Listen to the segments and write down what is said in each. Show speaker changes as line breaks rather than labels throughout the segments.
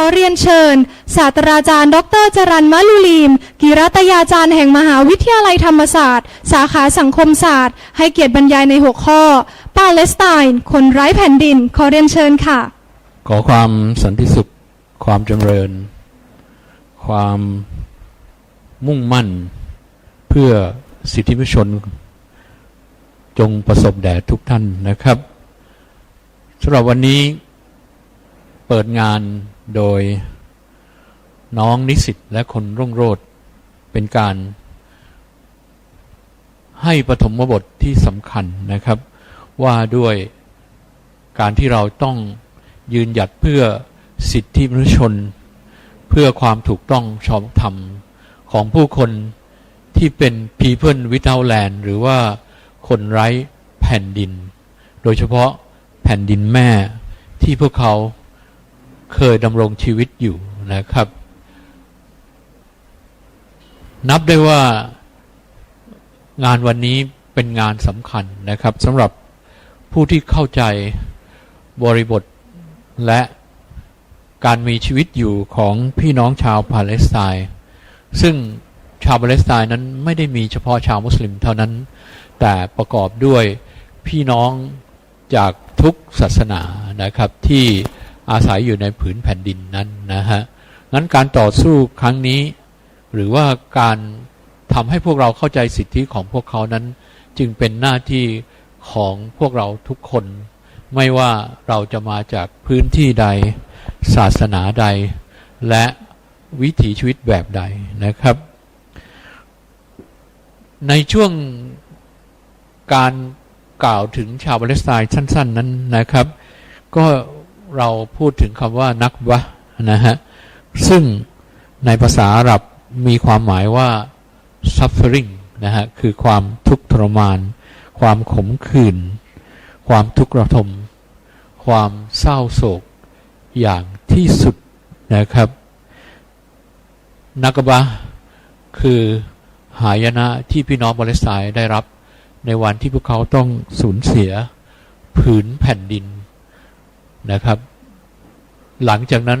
อเรียนเชิญ ศาสตราจารย์ ดรจรันมะลุลีม กิรัตยาจารย์แห่งมหาวิทยาลัยธรรมศาสตร์ สาขาสังคมศาสตร์ ให้เกียรติบรรยายในหัวข้อ ปาเลสไตน์คนไร้แผ่นดิน ขอเรียนเชิญค่ะ
ขอความสันติสุข ความจำเริญ ความมุ่งมั่น เพื่อสิทธิมนุษยชน จงประสบแด่ทุกท่านนะครับสำหรับวันนี้ เปิดงานโดยน้องนิสิตและคนรุ่งโรจน์เป็นการ ให้ปฐมบทที่สำคัญนะครับ ว่าด้วยการที่เราต้องยืนหยัดเพื่อสิทธิมนุษยชน เพื่อความถูกต้องชอบธรรมของผู้คนที่เป็น people without land หรือว่าคนไร้แผ่นดิน โดยเฉพาะแผ่นดินแม่ที่พวกเขา เคยดำรงชีวิตอยู่นะครับ นับได้ว่างานวันนี้เป็นงานสำคัญนะครับสำหรับผู้ที่เข้าใจบริบทและการมีชีวิตอยู่ของพี่น้องชาวปาเลสไตน์ซึ่งชาวปาเลสไตน์นั้นไม่ได้มีเฉพาะชาวมุสลิมเท่านั้น แต่ประกอบด้วยพี่น้องจากทุกศาสนานะครับที่ อาศัยอยู่ในผืนแผ่นดินนั้นนะฮะงั้นการต่อสู้ครั้งนี้ หรือว่าการทำให้พวกเราเข้าใจสิทธิของพวกเขานั้น จึงเป็นหน้าที่ของพวกเราทุกคน ไม่ว่าเราจะมาจากพื้นที่ใด ศาสนาใด และวิถีชีวิตแบบใดนะครับ ในช่วงการกล่าวถึงชาวปาเลสไตน์สั้น ๆ นั้นนะครับ ก็ เราพูดถึงคำว่านักวะนะฮะ ซึ่งในภาษาอาหรับมีความหมายว่า suffering นะฮะ คือความทุกข์ทรมาน ความขมขื่น ความทุกข์ระทม ความเศร้าโศกอย่างที่สุดนะครับ นักบะคือหายนะที่พี่น้องปาเลสไตน์ได้รับในวันที่พวกเขาต้องสูญเสียผืนแผ่นดินนะครับ หลังจากนั้น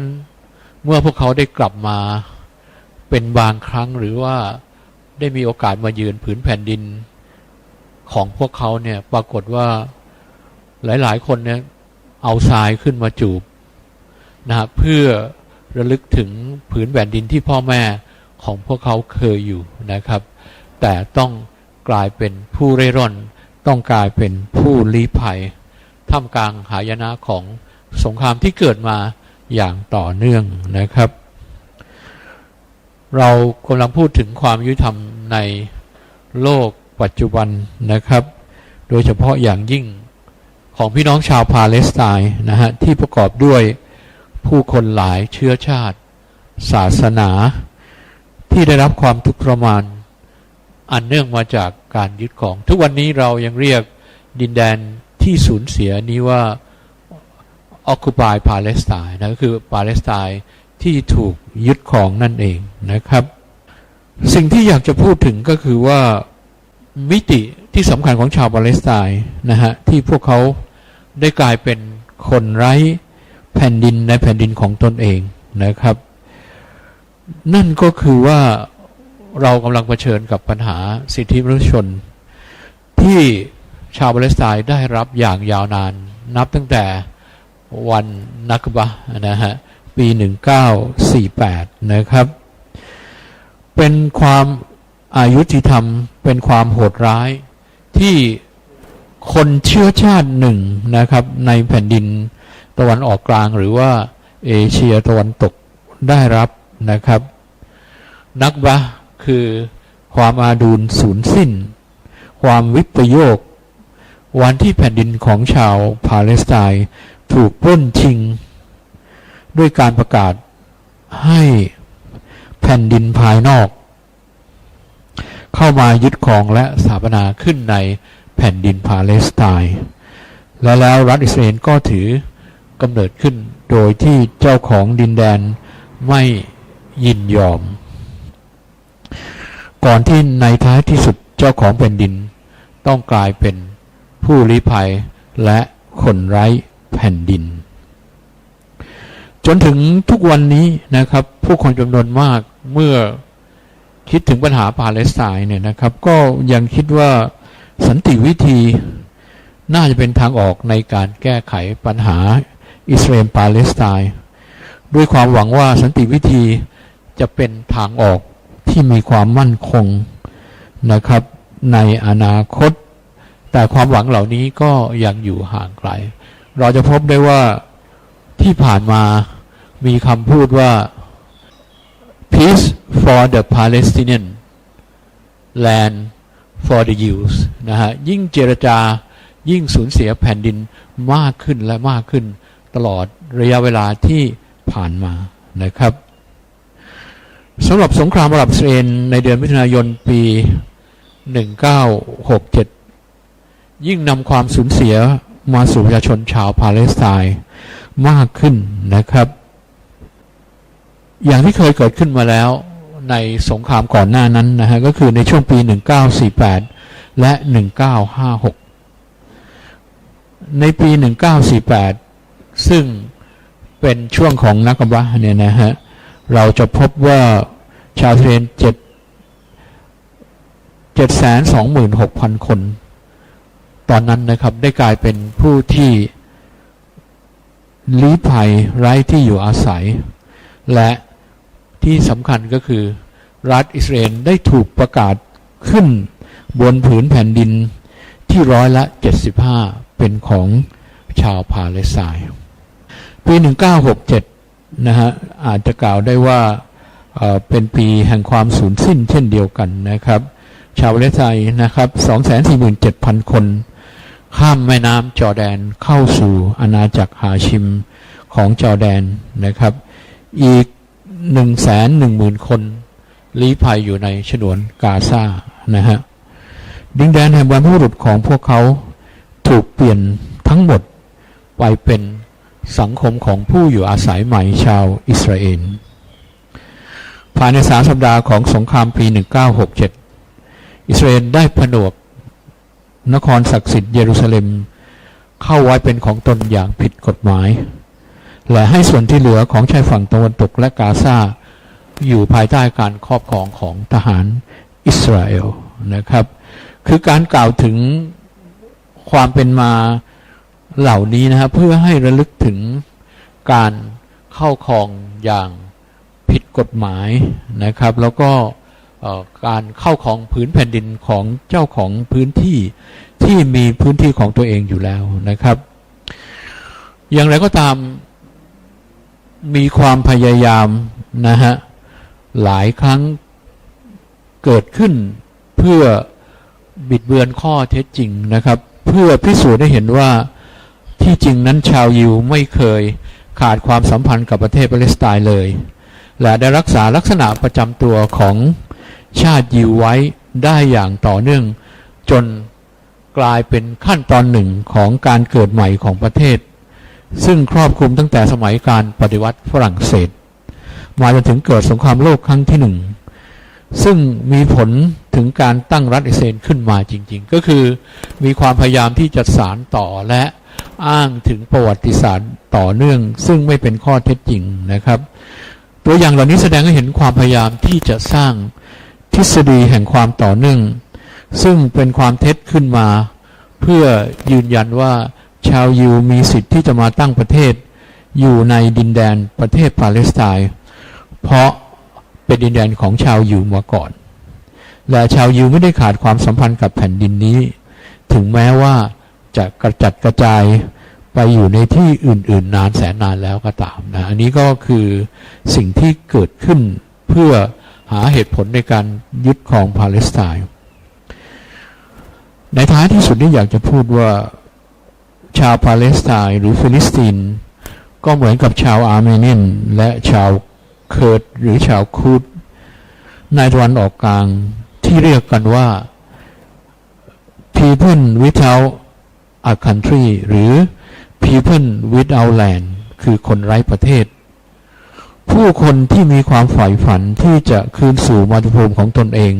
เมื่อพวกเขาได้กลับมาเป็นบางครั้งหรือว่าได้มีโอกาสมายืนผืนแผ่นดินของพวกเขาเนี่ยปรากฏว่าหลาย ๆ คนเนี่ยเอาทรายขึ้นมาจูบนะเพื่อระลึกถึงผืนแผ่นดินที่พ่อแม่ของพวกเขาเคยอยู่นะครับ แต่ต้องกลายเป็นผู้เร่ร่อน ต้องกลายเป็นผู้ลี้ภัยท่ามกลางหายนะของสงครามที่เกิดมา อย่างต่อเนื่องนะครับ เรากำลังพูดถึงความยุติธรรมในโลกปัจจุบันนะครับ โดยเฉพาะอย่างยิ่งของพี่น้องชาวปาเลสไตน์นะฮะที่ประกอบด้วยผู้คนหลายเชื้อชาติ ศาสนา ที่ได้รับความทุกข์ทรมาน อันเนื่องมาจากการยึดของ ทุกวันนี้เรายังเรียกดินแดนที่สูญเสียนี้ว่า Occupy Palestine นะก็คือปาเลสไตน์ที่ถูกยึดของนั่นเองนะครับ สิ่งที่อยากจะพูดถึงก็คือว่ามิติที่สำคัญของชาวปาเลสไตน์นะฮะที่พวกเขาได้กลายเป็นคนไร้แผ่นดินในแผ่นดินของตนเองนะครับ นั่นก็คือว่าเรากำลังเผชิญกับปัญหาสิทธิมนุษยชน ที่ชาวปาเลสไตน์ได้รับอย่างยาวนาน นับตั้งแต่ วันนักบะนะฮะปี 1948 นะครับ เป็นความอายุติธรรม เป็นความโหดร้าย ที่คนเชื้อชาติหนึ่งนะครับ ในแผ่นดินตะวันออกกลางหรือว่าเอเชียตะวันตกได้รับนะครับ นักบะคือความอาดูลสูญสิ้น ความวิปโยค วันที่แผ่นดินของชาวปาเลสไตน์ ถูกปล้นชิง ด้วยการประกาศให้แผ่นดินภายนอก เข้ามายึดครองและสถาปนาขึ้นในแผ่นดินปาเลสไตน์และแล้วรัฐอิสราเอลก็ถือกำเนิดขึ้นโดยที่เจ้าของดินแดนไม่ยินยอม ก่อนที่ในท้ายที่สุดเจ้าของแผ่นดินต้องกลายเป็นผู้ลี้ภัยและคนไร้ แผ่นดิน จนถึงทุกวันนี้นะครับ ผู้คนจำนวนมากเมื่อคิดถึงปัญหาปาเลสไตน์เนี่ยนะครับ ก็ยังคิดว่าสันติวิธีน่าจะเป็นทางออกในการแก้ไขปัญหาอิสราเอลปาเลสไตน์ด้วยความหวังว่าสันติวิธีจะเป็นทางออกที่มีความมั่นคงนะครับ ในอนาคต แต่ความหวังเหล่านี้ก็ยังอยู่ห่างไกล เราจะพบได้ว่าที่ผ่านมามีคำพูดว่า peace for the Palestinian land for the Jews นะฮะยิ่งเจรจายิ่งสูญเสียแผ่นดินมากขึ้นและมากขึ้นตลอดระยะเวลาที่ผ่านมานะครับสำหรับสงครามอาหรับอิสราเอลในเดือนมิถุนายนปี 1967 ยิ่งนำความสูญเสีย มาสู่ประชาชนชาวปาเลสไตน์มากขึ้นนะครับ อย่างที่เคยเกิดขึ้นมาแล้วในสงครามก่อนหน้านั้นนะฮะก็คือในช่วงปี 1948 และ 1956 ในปี 1948 ซึ่งเป็นช่วงของนักบะเนี่ยนะฮะเราจะพบว่าชาวเทรนเจ็ดเจ็ดแสนสองหมื่นหกพันคน ตอนนั้นนะครับได้กลายเป็นผู้ที่ลี้ภัยไร้ที่อยู่อาศัย และที่สำคัญก็คือ รัฐอิสราเอลได้ถูกประกาศขึ้นบนผืนแผ่นดินที่ร้อยละ 75 เป็นของชาวพาเลสไตน์ปี 1967 นะฮะอาจจะกล่าวได้ว่าเป็นปีแห่งความสูญสิ้นเช่นเดียวกันนะครับ ชาวพาเลสไตน์นะครับ 247,000 คน ข้ามแม่น้ำจอแดนเข้าสู่อาณาจักรฮาชิมของจอแดนนะครับ อีก110,000คนลี้ภัยอยู่ในฉนวนกาซานะฮะดินแดนแห่งบรรพบุรุษของพวกเขาถูกเปลี่ยนทั้งหมดไปเป็นสังคมของผู้อยู่อาศัยใหม่ชาวอิสราเอลภายในสามสัปดาห์ของสงครามปี 1967 อิสราเอลได้ผนวก นครศักดิ์สิทธิ์เยรูซาเล็ม เข้าไว้เป็นของตนอย่างผิดกฎหมาย และให้ส่วนที่เหลือของชายฝั่งตะวันตกและกาซาอยู่ภายใต้การครอบครองของทหารอิสราเอลนะครับ คือการกล่าวถึงความเป็นมาเหล่านี้นะครับเพื่อให้ระลึกถึงการเข้าครองอย่างผิดกฎหมายนะครับ แล้วก็ การเข้าของพื้นแผ่นดินของเจ้าของพื้นที่ที่มีพื้นที่ของตัวเองอยู่แล้วนะครับ อย่างไรก็ตามมีความพยายามนะฮะหลายครั้งเกิดขึ้นเพื่อบิดเบือนข้อเท็จจริงนะครับ เพื่อพิสูจน์ให้เห็นว่าที่จริงนั้นชาวยิวไม่เคยขาดความสัมพันธ์กับประเทศปาเลสไตน์เลย และได้รักษาลักษณะประจำตัวของ ชาติยิวไว้ได้อย่างต่อเนื่อง จนกลายเป็นขั้นตอนหนึ่งของการเกิดใหม่ของประเทศ ซึ่งครอบคลุมตั้งแต่สมัยการปฏิวัติฝรั่งเศส มาจนถึงเกิดสงครามโลกครั้งที่หนึ่งซึ่งมีผลถึงการตั้งรัฐอิสราเอลขึ้นมาจริง ๆ ก็คือมีความพยายามที่จะสารต่อและอ้างถึงประวัติศาสตร์ต่อเนื่อง ซึ่งไม่เป็นข้อเท็จจริงนะครับ ตัวอย่างเหล่านี้แสดงให้เห็นความพยายามที่จะสร้าง ทฤษฎีแห่งความต่อเนื่อง ซึ่งเป็นความเท็จขึ้นมา เพื่อยืนยันว่าชาวยิวมีสิทธิ์ที่จะมาตั้งประเทศ อยู่ในดินแดนประเทศปาเลสไตน์เพราะเป็นดินแดนของชาวยิวมาก่อน และชาวยิวไม่ได้ขาดความสัมพันธ์กับแผ่นดินนี้ ถึงแม้ว่าจะกระจัดกระจายไปอยู่ในที่อื่น ๆ นานแสนนานแล้วก็ตามนะอันนี้ก็คือสิ่งที่เกิดขึ้นเพื่อ หาเหตุผลในการยึดครองปาเลสไตน์ในท้ายที่สุดนี่อยากจะพูดว่าชาวปาเลสไตน์หรือฟิลิสติน ก็เหมือนกับชาวอาร์เมเนียน และชาวเคิร์ดหรือชาวคูดในตะวันออกกลางที่เรียกกันว่า people without a country หรือ people without land คือคนไร้ประเทศ ผู้คนที่มีความใฝ่ฝันที่จะคืนสู่มาตุภูมิของตนเอง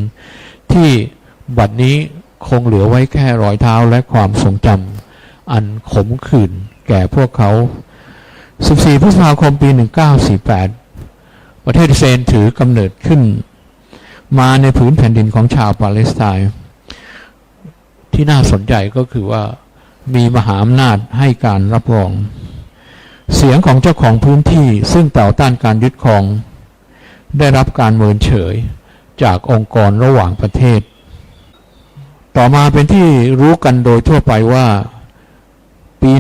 ที่บัดนี้คงเหลือไว้แค่รอยเท้าและความทรงจำอันขมขื่นแก่พวกเขา 14 พฤษภาคมปี 1948 ประเทศอิสราเอลถือกำเนิดขึ้น มาในผืนแผ่นดินของชาวปาเลสไตน์ที่น่าสนใจก็คือว่ามีมหาอำนาจให้การรับรอง เสียงของเจ้าของพื้นที่ซึ่งต่อต้านการยึดครอง ได้รับการเมินเฉยจากองค์กรระหว่างประเทศ ต่อมาเป็นที่รู้กันโดยทั่วไปว่า ปี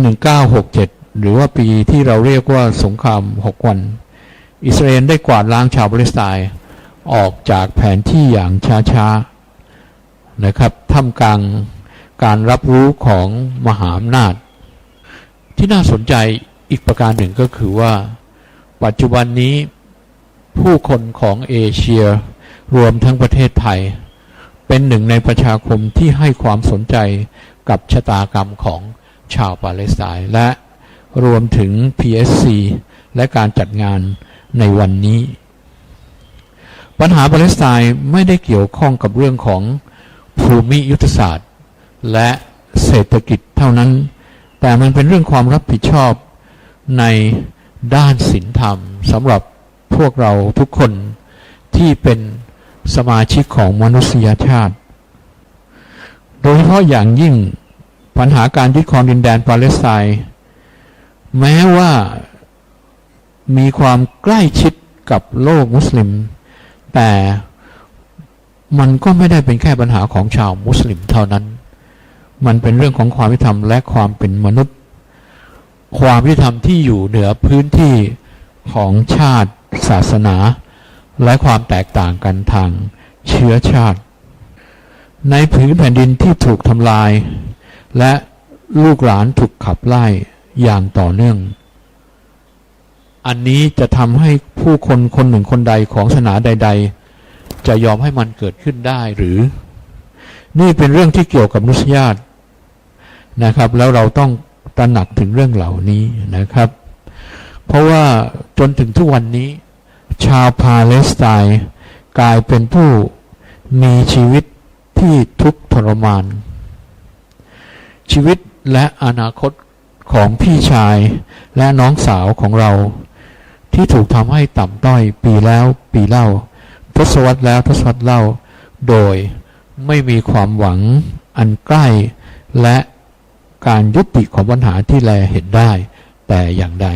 1967 หรือว่าปีที่เราเรียกว่าสงคราม 6 วัน อิสราเอลได้กวาดล้างชาวปาเลสไตน์ออกจากแผนที่อย่างช้าๆนะครับท่ามกลางการรับรู้ของมหาอำนาจ ที่น่าสนใจ อีกประการหนึ่งก็คือว่า ปัจจุบันนี้ผู้คนของเอเชียรวมทั้งประเทศไทย เป็นหนึ่งในประชาคมที่ให้ความสนใจกับชะตากรรมของชาวปาเลสไตน์และรวมถึง PSC และการจัดงานในวันนี้ ปัญหาปาเลสไตน์ไม่ได้เกี่ยวข้องกับเรื่องของภูมิยุทธศาสตร์ และเศรษฐกิจเท่านั้น แต่มันเป็นเรื่องความรับผิดชอบ ในด้านศีลธรรมสำหรับพวกเราทุกคนที่เป็นสมาชิกของมนุษยชาติ โดยเฉพาะอย่างยิ่งปัญหาการยึดครองดินแดนปาเลสไตน์แม้ว่ามีความใกล้ชิดกับโลกมุสลิม แต่มันก็ไม่ได้เป็นแค่ปัญหาของชาวมุสลิมเท่านั้น มันเป็นเรื่องของความยุติธรรมและความเป็นมนุษย์ ความยุติธรรมที่อยู่เหนือพื้นที่ของชาติศาสนา และความแตกต่างกันทางเชื้อชาติ ในผืนแผ่นดินที่ถูกทำลาย และลูกหลานถูกขับไล่อย่างต่อเนื่อง อันนี้จะทำให้ผู้คนคนหนึ่งคนใดของศาสนาใด ๆ จะยอมให้มันเกิดขึ้นได้หรือ นี่เป็นเรื่องที่เกี่ยวกับนุษยาตนะครับ แล้วเราต้อง ตระหนักถึงเรื่องเหล่านี้นะครับ เพราะว่าจนถึงทุกวันนี้ ชาวปาเลสไตน์กลายเป็นผู้มีชีวิตที่ทุกข์ทรมาน ชีวิตและอนาคตของพี่ชายและน้องสาวของเรา ที่ถูกทำให้ต่ำต้อยปีแล้วปีเล่า ทศวรรษแล้วทศวรรษเล่า โดยไม่มีความหวังอันใกล้และ การยุติของปัญหาที่แลเห็นได้ แต่อย่างใด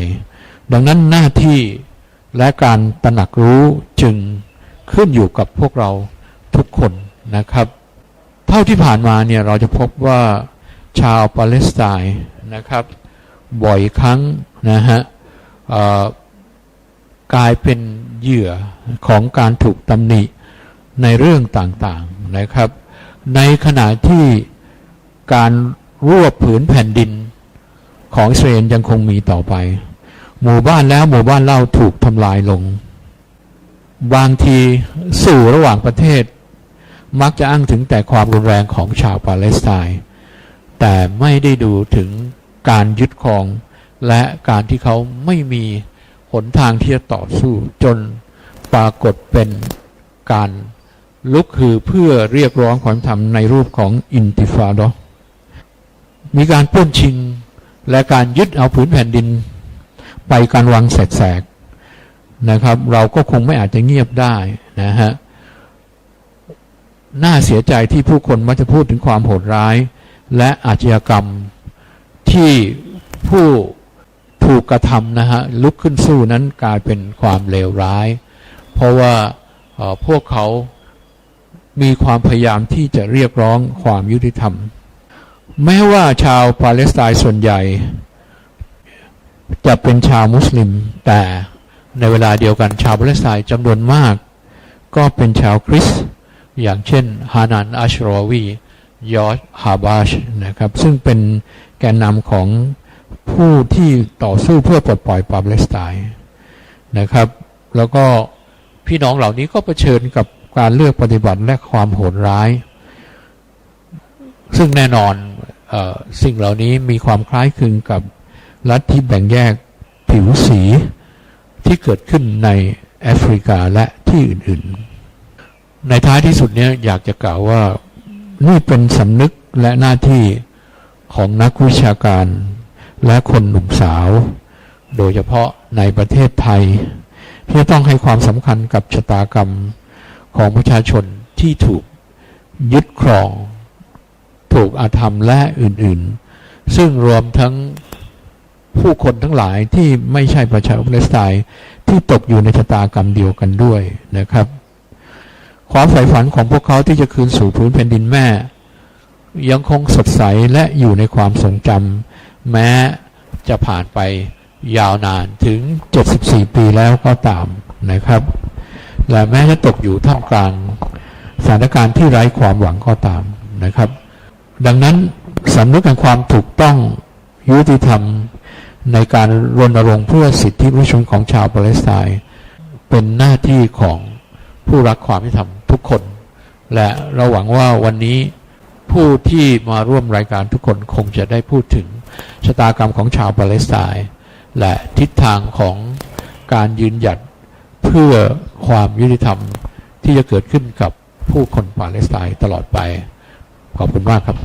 ดังนั้นหน้าที่และการตระหนักรู้จึงขึ้นอยู่กับพวกเราทุกคนนะครับ เท่าที่ผ่านมาเนี่ยเราจะพบว่าชาวปาเลสไตน์นะครับ บ่อยครั้งนะฮะกลายเป็นเหยื่อของการถูกตำหนิในเรื่องต่างๆนะครับ ในขณะที่การ รวบผืนแผ่นดินของอิสราเอลยังคงมีต่อไป หมู่บ้านแล้วหมู่บ้านเล่าถูกทำลายลง บางทีสู่ระหว่างประเทศ มักจะอ้างถึงแต่ความรุนแรงของชาวปาเลสไตน์แต่ไม่ได้ดูถึงการยึดครอง และการที่เขาไม่มีหนทางที่จะต่อสู้จนปรากฏเป็นการลุกคือเพื่อเรียกร้องความธรรมในรูปของอินติฟาดะ มีการปล้นชิงและการยึดเอาผืนแผ่นดิน ไปการวังแสกๆนะครับ เราก็คงไม่อาจจะเงียบได้นะฮะน่าเสียใจที่ผู้คนมักจะพูดถึงความโหดร้าย และอาชญากรรมที่ผู้ถูกกระทำนะฮะลุกขึ้นสู้นั้นกลายเป็นความเลวร้าย เพราะว่าพวกเขามีความพยายามที่จะเรียกร้องความยุติธรรม แม้ว่าชาวปาเลสไตน์ส่วนใหญ่ จะเป็นชาวมุสลิม แต่ในเวลาเดียวกันชาวปาเลสไตน์จำนวนมาก ก็เป็นชาวคริสต์อย่างเช่นฮานันอัชรอวียอชฮาบาชนะครับ ซึ่งเป็นแกนนำของผู้ที่ต่อสู้เพื่อปลดปล่อยปาเลสไตน์นะครับ แล้วก็พี่น้องเหล่านี้ก็เผชิญกับการเลือกปฏิบัติและความโหดร้าย ซึ่งแน่นอน สิ่งเหล่านี้มีความคล้ายคลึงกับรัที่แบ่งแยกผิวสีที่เกิดขึ้นในแอฟริกาและที่อื่นๆ ในท้ายที่สุดเนี้ยอยากจะกล่าวว่านี่เป็นสำนึกและหน้าที่ของนักวิชาการและคนหนุ่มสาว โดยเฉพาะในประเทศไทย ที่จะต้องให้ความสำคัญกับชะตากรรมของประชาชนที่ถูกยึดครอง ถูกอาธรรมและอื่นๆ ซึ่งรวมทั้งผู้คนทั้งหลายที่ไม่ใช่ประชาชนปาเลสไตน์ที่ตกอยู่ในชะตากรรมเดียวกันด้วยนะครับ ความใฝ่ฝันของพวกเขาที่จะคืนสู่พื้นแผ่นดินแม่ ยังคงสดใสและอยู่ในความทรงจำแม้จะผ่านไปยาวนานถึง 74 ปีแล้วก็ตามนะครับ และแม้จะตกอยู่ท่ามกลางสถานการณ์ที่ไร้ความหวังก็ตามนะครับ ดังนั้นสำนึกในความถูกต้องยุติธรรมในการรณรงค์เพื่อสิทธิมนุษยชนของชาวปาเลสไตน์เป็นหน้าที่ของผู้รักความยุติธรรมทุกคน และเราหวังว่าวันนี้ผู้ที่มาร่วมรายการทุกคนคงจะได้พูดถึงชะตากรรมของชาวปาเลสไตน์และทิศทางของการยืนหยัดเพื่อความยุติธรรมที่จะเกิดขึ้นกับผู้คนปาเลสไตน์ตลอดไป ขอบคุณมากครับ